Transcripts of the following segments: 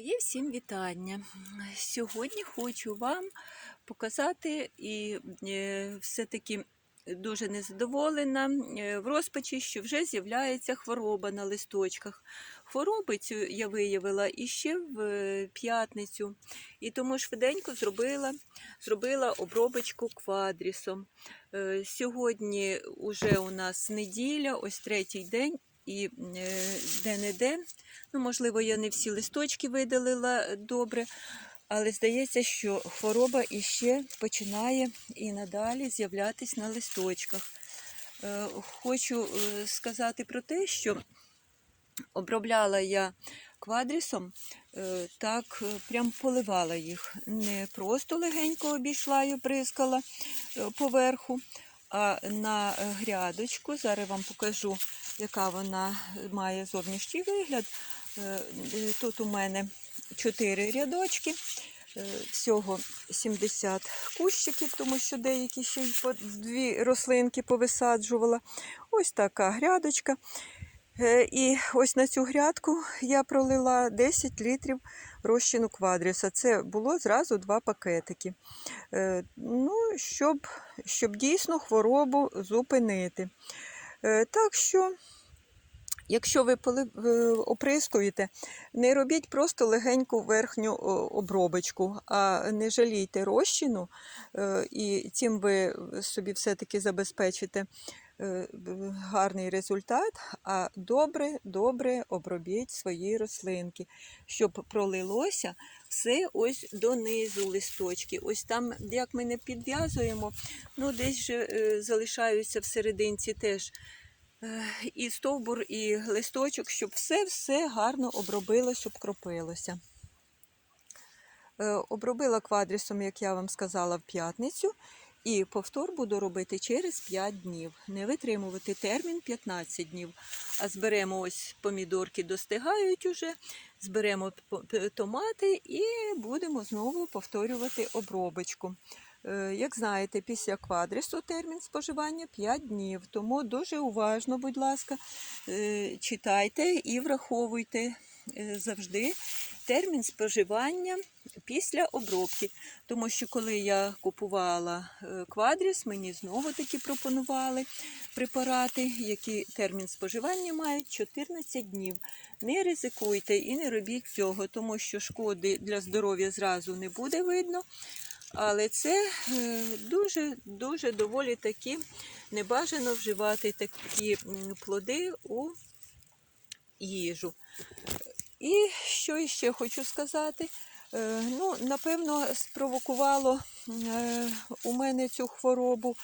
Моє всім вітання. Сьогодні хочу вам показати і е, все-таки дуже незадоволена е, в розпачі, що вже з'являється хвороба на листочках. Хвороби цю я виявила іще в е, п'ятницю, і тому швиденько зробила, зробила обробочку квадрісом. Сьогодні вже у нас неділя, ось третій день, і е, де-не-де Ну, можливо, я не всі листочки видалила добре, але здається, що хвороба іще починає і надалі з'являтись на листочках. Е, Хочу е, сказати про те, що обробляла я квадрісом, е, так е, прям поливала їх. Не просто легенько обійшла і бризкала е, поверху, а на е, грядочку. Зараз вам покажу, яка вона має зовнішній вигляд. Е, е, Тут у мене 4 рядочки, е, всього 70 кущиків, тому що деякі ще й по дві рослинки повисаджувала. Ось така грядочка. І ось на цю грядку я пролила 10 літрів розчину квадріса. Це було зразу два пакетики. Ну, щоб, щоб дійсно хворобу зупинити. Так що Якщо ви оприскуєте, не робіть просто легеньку верхню обробочку, а не жалійте розчину, е, і цим ви собі все-таки забезпечите е, гарний результат, а добре, добре обробіть свої рослинки, щоб пролилося все ось донизу листочки. Ось там, як ми не підв'язуємо, ну десь же е, залишаються всерединці теж і стовбур, і листочок, щоб все-все гарно щоб кропилося. Е, Обробила квадрісом, як я вам сказала, в п'ятницю. І повтор буду робити через 5 днів. Не витримувати термін 15 днів. А зберемо ось помідорки достигають уже, зберемо томати і будемо знову повторювати обробочку. Е, Як знаєте, після квадрісу термін споживання 5 днів. Тому дуже уважно, будь ласка, е, читайте і враховуйте е, завжди термін споживання після обробки. Тому що коли я купувала квадріс, мені знову таки пропонували препарати, які термін споживання мають 14 днів. Не ризикуйте і не робіть цього, тому що шкоди для здоров'я зразу не буде видно. Але це е, дуже дуже доволі таки небажано вживати такі плоди у їжу. І що ще хочу сказати? Е, Ну, напевно, спровокувало е, у мене цю хворобу.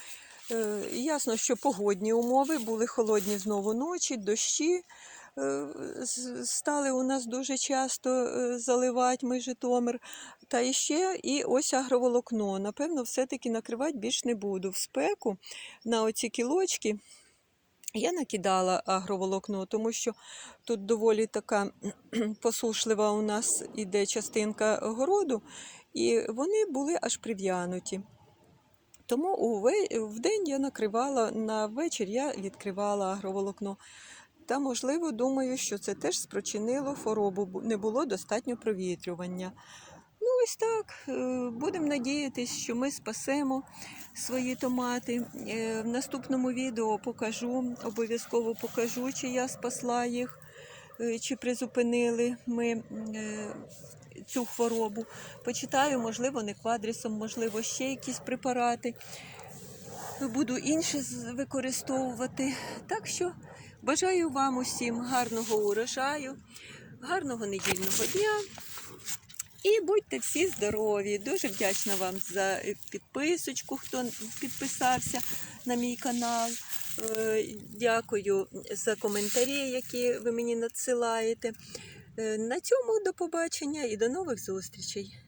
Е, Ясно, що погодні умови були холодні знову ночі, дощі стали у нас дуже часто е, заливати ми Житомир. Та іще і ось агроволокно. Напевно, все-таки накривати більш не буду. В спеку на оці кілочки я накидала агроволокно, тому що тут доволі така посушлива у нас іде частинка городу, і вони були аж прив'януті. Тому в день я накривала, на вечір я відкривала агроволокно. Та, можливо, думаю, що це теж спричинило хворобу, не було достатньо провітрювання. Ну, ось так. е, Будемо надіятися, що ми спасемо свої томати. Е, В наступному відео покажу, обов'язково покажу, чи я спасла їх, е, чи призупинили ми цю хворобу. Почитаю, можливо, не квадрісом, можливо, ще якісь препарати. Буду інші використовувати. Так що бажаю вам усім гарного урожаю, гарного недільного дня. І будьте всі здорові. Дуже вдячна вам за підписочку, хто підписався на мій канал. Е, Дякую за коментарі, які ви мені надсилаєте. Е, На цьому до побачення і до нових зустрічей.